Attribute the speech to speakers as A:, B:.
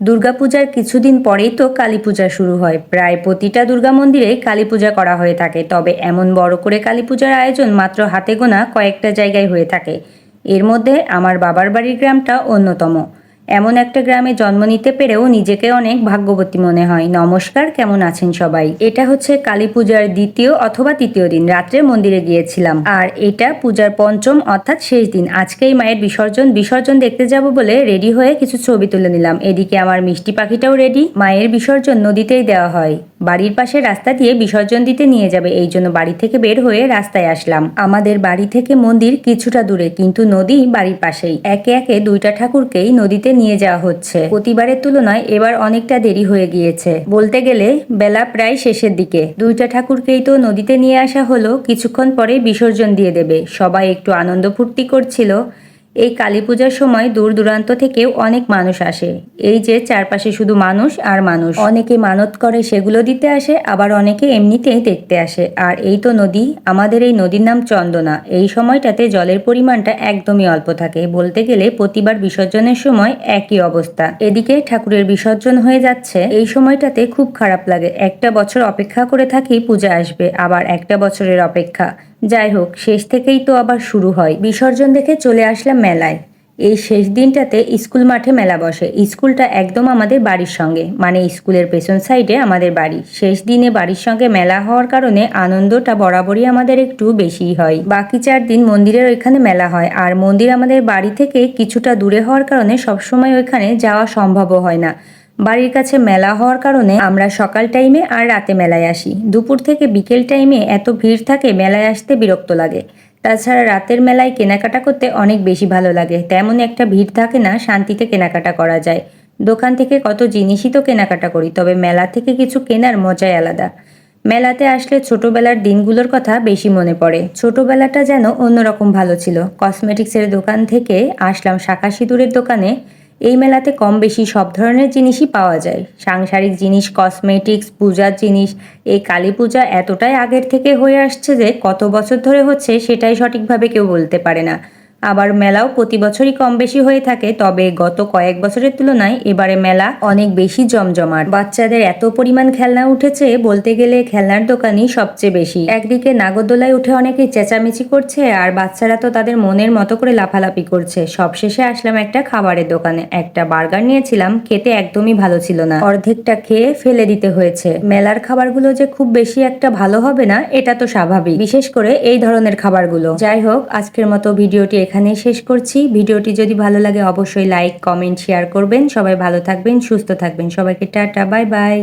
A: দুর্গাপূজার কিছুদিন পরেই তো কালী পূজা শুরু হয়। প্রায় প্রতিটা দুর্গা মন্দিরে কালী পূজা করা হয়ে থাকে। তবে এমন বড় করে কালী পূজার আয়োজন মাত্র হাতে গোনা কয়েকটা জায়গায় হয়ে থাকে। এর মধ্যে আমার বাবার বাড়ির গ্রামটা অন্যতম। এমন একটা গ্রামে জন্ম নিতে পেরেও নিজেকে অনেক ভাগ্যবতী মনে হয়। নমস্কার, কেমন আছেন সবাই? এটা হচ্ছে কালী পূজার দ্বিতীয় অথবা তৃতীয় দিন। রাত্রে মন্দিরে গিয়েছিলাম। আর এটা পূজার পঞ্চম, অর্থাৎ শেষ দিন। আজকেই মায়ের বিসর্জন। বিসর্জন দেখতে যাব বলে রেডি হয়ে কিছু ছবি তুলে নিলাম। এদিকে আমার মিষ্টি পাখিটাও রেডি। মায়ের বিসর্জন নদীতেই দেওয়া হয়। বাড়ির পাশে রাস্তা দিয়ে বিসর্জন দিতে নিয়ে যাবে, এই জন্য বাড়ি থেকে বের হয়ে রাস্তায় আসলাম। আমাদের বাড়ি থেকে মন্দির কিছুটা দূরে, কিন্তু নদী বাড়ির পাশেই। একে একে দুইটা ঠাকুরকেই নদীতে নিয়ে যাওয়া হচ্ছে। প্রতিবারের তুলনায় এবার অনেকটা দেরি হয়ে গিয়েছে। বলতে গেলে, বেলা প্রায় শেষের দিকে। দুইটা ঠাকুরকেই তো নদীতে নিয়ে আসা হলো, কিছুক্ষণ পরে বিসর্জন দিয়ে দেবে। সবাই একটু আনন্দ ফুর্তি করছিল। এই কালী পূজার সময় দূর দূরান্ত থেকেও অনেক মানুষ আসে। এই যে চারপাশে শুধু মানুষ আর মানুষ। অনেকে মানত করে সেগুলো দিতে আসে, আবার অনেকে এমনিতেই দেখতে আসে। আর এই তো নদী, আমাদের এই নদীর নাম চন্দনা। এই সময়টাতে জলের পরিমাণটা একদমই অল্প থাকে। বলতে গেলে প্রতিবার বিসর্জনের সময় একই অবস্থা। এদিকে ঠাকুরের বিসর্জন হয়ে যাচ্ছে। এই সময়টাতে খুব খারাপ লাগে। একটা বছর অপেক্ষা করে থাকি পূজা আসবে, আবার একটা বছরের অপেক্ষা। যাই হোক, শেষ থেকেই তো আবার শুরু হয়। বিসর্জন দেখে চলে আসলাম মেলায়। এই শেষ দিনটাতে স্কুল মাঠে মেলা বসে। স্কুলটা একদম আমাদের বাড়ির সঙ্গে মানে স্কুলের পেছন সাইডে আমাদের বাড়ি। শেষ দিনে বাড়ির সঙ্গে মেলা হওয়ার কারণে আনন্দটা বরাবরই আমাদের একটু বেশিই হয়। বাকি চার দিন মন্দিরের ওইখানে মেলা হয়। আর মন্দির আমাদের বাড়ি থেকে কিছুটা দূরে হওয়ার কারণে সবসময় ওইখানে যাওয়া সম্ভবও হয় না। বাড়ির কাছে মেলা হওয়ার কারণে আমরা সকাল টাইমে আর রাতে মেলায় আসি। দুপুর থেকে বিকেল টাইমে এত ভিড় থাকে মেলায় আসতে বিরক্ত লাগে। তাছাড়া রাতের মেলায় কেনাকাটা করতে অনেক বেশি ভালো লাগে। তেমন একটা ভিড় থাকে না, শান্তিতে কেনাকাটা করা যায়। দোকান থেকে কত জিনিসই তো কেনাকাটা করি, তবে মেলা থেকে কিছু কেনার মজাই আলাদা। মেলাতে আসলে ছোটবেলার দিনগুলোর কথা বেশি মনে পড়ে। ছোটবেলাটা যেন অন্যরকম ভালো ছিল। কসমেটিক্সের দোকান থেকে আসলাম শাখা সিঁদুরের দোকানে। এই মেলাতে কম বেশি সব ধরনের জিনিসই পাওয়া যায়। সাংসারিক জিনিস কসমেটিক্স পূজার জিনিস, এই কালী পূজা এতটাই আগের থেকে হয়ে আসছে যে কত বছর ধরে হচ্ছে সেটাই সঠিকভাবে কেউ বলতে পারে না। আবার মেলাও প্রতি বছরই কম বেশি হয়ে থাকে, তবে গত কয়েক বছরের তুলনায় এবারে মেলা অনেক বেশি জমজমাট। বাচ্চাদের এত পরিমাণ খেলনা উঠেছে বলতে গেলে খেলনার দোকানই সবচেয়ে বেশি। একদিকে নাগরদোলায় উঠে অনেকে চেঁচামেচি করছে, আর বাচ্চারা তো তাদের মনের মতো করে লাফালাফি করছে। সবশেষে আসলাম একটা খাবারের দোকানে। একটা বার্গার নিয়েছিলাম, খেতে একদমই ভালো ছিল না। অর্ধেকটা খেয়ে ফেলে দিতে হয়েছে। মেলার খাবারগুলো যে খুব বেশি একটা ভালো হবে না, এটা তো স্বাভাবিক। বিশেষ করে এই ধরনের খাবারগুলো। যাই হোক, আজকের মতো ভিডিওটি এখানেই শেষ করছি। ভিডিওটি যদি ভালো লাগে অবশ্যই লাইক কমেন্ট শেয়ার করবেন। সবাই ভালো থাকবেন, সুস্থ থাকবেন। সবাইকে টাটা বাই বাই